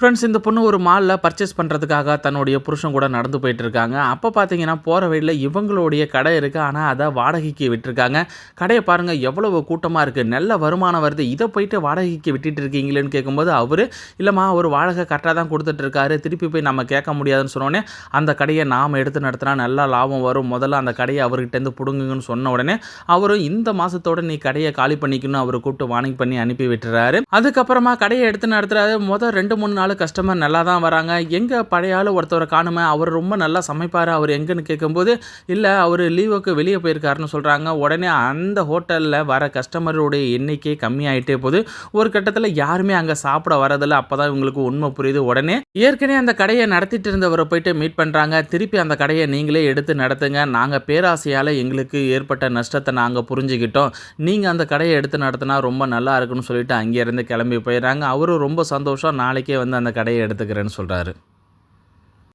Friends இந்த பொண்ணு ஒரு மாலில் பர்ச்சேஸ் பண்ணுறதுக்காக தன்னுடைய புருஷன் கூட நடந்து போயிட்டு இருக்காங்க அப்போ பார்த்தீங்கன்னா போகிற வழியில் இவங்களுடைய கடை இருக்குது ஆனால் அதை வாடகைக்கு விட்டுருக்காங்க. கடையை பாருங்கள் எவ்வளவு கூட்டமாக இருக்குது நல்ல வருமானம் வருது. இதை போயிட்டு வாடகைக்கு விட்டுட்டு இருக்கீங்களேன்னு கேட்கும்போது அவர் இல்லைம்மா அவர் வாடகை கரெக்டாக தான் கொடுத்துட்ருக்காரு திருப்பி போய் நம்ம கேட்க முடியாதுன்னு சொன்னோடனே அந்த கடையை நாம் எடுத்து நடத்தினா நல்லா லாபம் வரும். முதல்ல அந்த கடையை அவர்கிட்டேருந்து பிடுங்குங்கன்னு சொன்ன உடனே அவரும் இந்த மாதத்தோட நீ கடையை காலி பண்ணிக்கணும் அவர் கூப்பிட்டு வார்னிங் பண்ணி அனுப்பி விட்டுறாரு. அதுக்கப்புறமா கடையை எடுத்து நடத்துகிறாரு முதல் ரெண்டு மூணு நாள் கஸ்டமர் நல்லா தான் வராங்க. எங்கே பழைய ஆள் ஒருத்தவரை காணுமே அவர் ரொம்ப நல்லா சமைப்பார் அவர் எங்கன்னு கேட்கும்போது இல்லை அவர் லீவுக்கு வெளியே போயிருக்காருன்னு சொல்கிறாங்க உடனே அந்த ஹோட்டலில் வர கஸ்டமருடைய எண்ணிக்கை கம்மியாயிட்டே போகுது. ஒரு கட்டத்தில் யாருமே அங்கே சாப்பிட வரதில்ல. அப்போ தான் இவங்களுக்கு உண்மை புரியுது. உடனே ஏற்கனவே அந்த கடையை நடத்திட்டு இருந்தவரை போயிட்டு மீட் பண்ணுறாங்க திருப்பி அந்த கடையை நீங்களே எடுத்து நடத்துங்க. நாங்கள் பேராசையால் எங்களுக்கு ஏற்பட்ட நஷ்டத்தை நாங்கள் புரிஞ்சுக்கிட்டோம். நீங்கள் அந்த கடையை எடுத்து நடத்தினா ரொம்ப நல்லா இருக்குன்னு சொல்லிட்டு அங்கேருந்து கிளம்பி போயிடுறாங்க. அவரும் ரொம்ப சந்தோஷம். நாளைக்கே வந்து அந்த கடையை எடுத்துக்கிறேன்னு சொல்கிறாரு